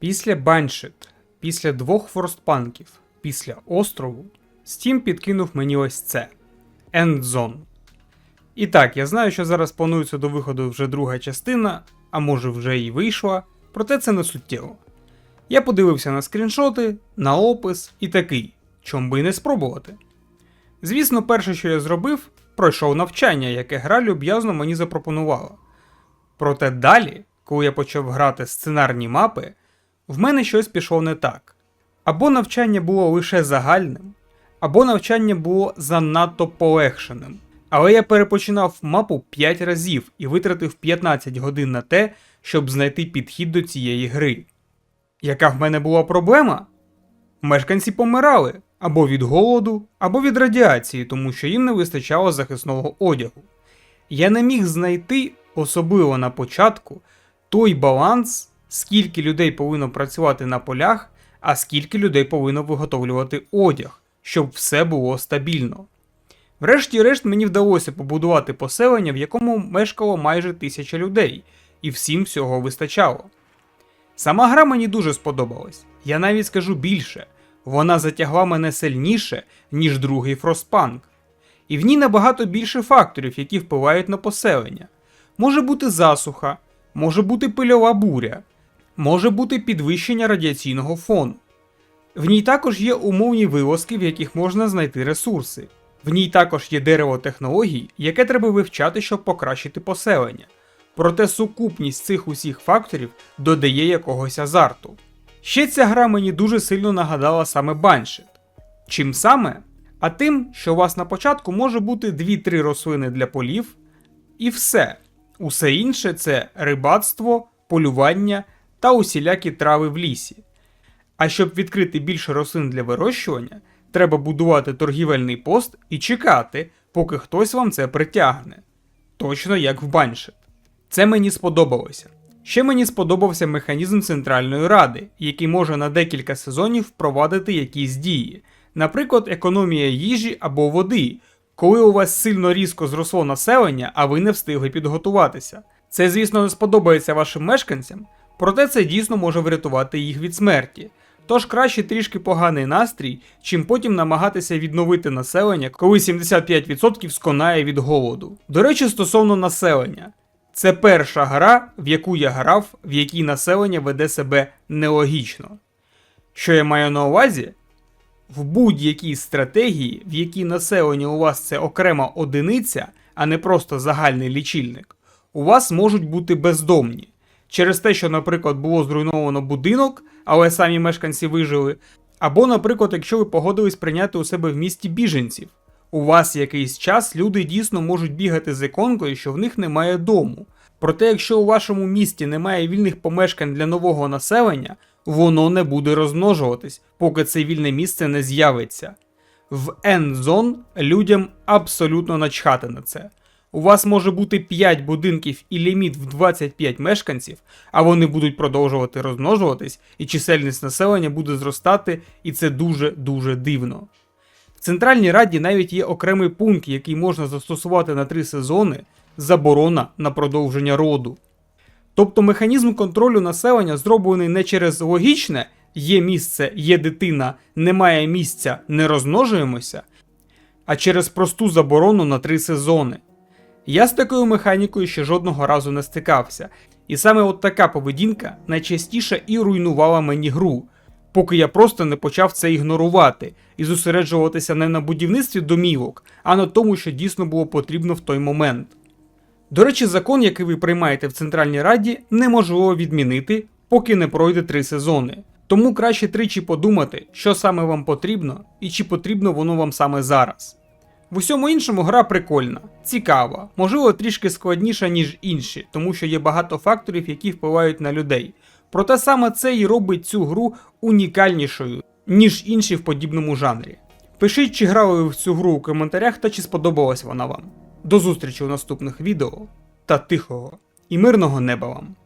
Після Баншит, після двох форстпанків, після острову, Steam підкинув мені ось це Endzone. І так, я знаю, що зараз планується до виходу вже друга частина, а може вже і вийшла, проте це не суттєво. Я подивився на скріншоти, на опис і такий, чом би і не спробувати. Звісно, перше, що я зробив, пройшов навчання, яке гра люб'язно мені запропонувала. Проте далі, коли я почав грати сценарні мапи, в мене щось пішло не так. Або навчання було лише загальним, або навчання було занадто полегшеним. Але я перепочинав мапу 5 разів і витратив 15 годин на те, щоб знайти підхід до цієї гри. Яка в мене була проблема? Мешканці помирали або від голоду, або від радіації, тому що їм не вистачало захисного одягу. Я не міг знайти, особливо на початку, той баланс, скільки людей повинно працювати на полях, а скільки людей повинно виготовлювати одяг, щоб все було стабільно. Врешті-решт мені вдалося побудувати поселення, в якому мешкало майже тисяча людей, і всім всього вистачало. Сама гра мені дуже сподобалась. Я навіть скажу більше, вона затягла мене сильніше, ніж другий Frostpunk. І в ній набагато більше факторів, які впливають на поселення. Може бути засуха, може бути пильова буря, може бути підвищення радіаційного фону. В ній також є умовні вилазки, в яких можна знайти ресурси. В ній також є дерево технологій, яке треба вивчати, щоб покращити поселення. Проте сукупність цих усіх факторів додає якогось азарту. Ще ця гра мені дуже сильно нагадала саме Баншит. Чим саме? А тим, що у вас на початку може бути 2-3 рослини для полів, і все. Усе інше це рибацтво, полювання та усілякі трави в лісі. А щоб відкрити більше рослин для вирощування, треба будувати торгівельний пост і чекати, поки хтось вам це притягне. Точно як в Баншит. Це мені сподобалося. Ще мені сподобався механізм Центральної Ради, який може на декілька сезонів впровадити якісь дії, наприклад, економія їжі або води, коли у вас сильно різко зросло населення, а ви не встигли підготуватися. Це, звісно, не сподобається вашим мешканцям, проте це дійсно може врятувати їх від смерті. Тож краще трішки поганий настрій, чим потім намагатися відновити населення, коли 75% сконає від голоду. До речі, стосовно населення. Це перша гра, в яку я грав, в якій населення веде себе нелогічно. Що я маю на увазі? В будь-якій стратегії, в якій населення у вас це окрема одиниця, а не просто загальний лічильник, у вас можуть бути бездомні. Через те, що, наприклад, було зруйновано будинок, але самі мешканці вижили. Або, наприклад, якщо ви погодились прийняти у себе в місті біженців, у вас якийсь час люди дійсно можуть бігати з іконкою, що в них немає дому. Проте, якщо у вашому місті немає вільних помешкань для нового населення, воно не буде розмножуватись, поки це вільне місце не з'явиться. В N-Zone людям абсолютно начхати на це. У вас може бути 5 будинків і ліміт в 25 мешканців, а вони будуть продовжувати розмножуватись, і чисельність населення буде зростати, і це дуже-дуже дивно. В Центральній Раді навіть є окремий пункт, який можна застосувати на 3 сезони заборона на продовження роду. Тобто механізм контролю населення зроблений не через логічне є місце, є дитина, немає місця, не розмножуємося, а через просту заборону на 3 сезони. Я з такою механікою ще жодного разу не стикався, і саме от така поведінка найчастіше і руйнувала мені гру, поки я просто не почав це ігнорувати і зосереджуватися не на будівництві домівок, а на тому, що дійсно було потрібно в той момент. До речі, закон, який ви приймаєте в Центральній Раді, неможливо відмінити, поки не пройде три сезони. Тому краще тричі подумати, що саме вам потрібно і чи потрібно воно вам саме зараз. В усьому іншому гра прикольна, цікава, можливо, трішки складніша, ніж інші, тому що є багато факторів, які впливають на людей. Проте саме це і робить цю гру унікальнішою, ніж інші в подібному жанрі. Пишіть, чи грали ви в цю гру у коментарях та чи сподобалась вона вам. До зустрічі у наступних відео та тихого і мирного неба вам!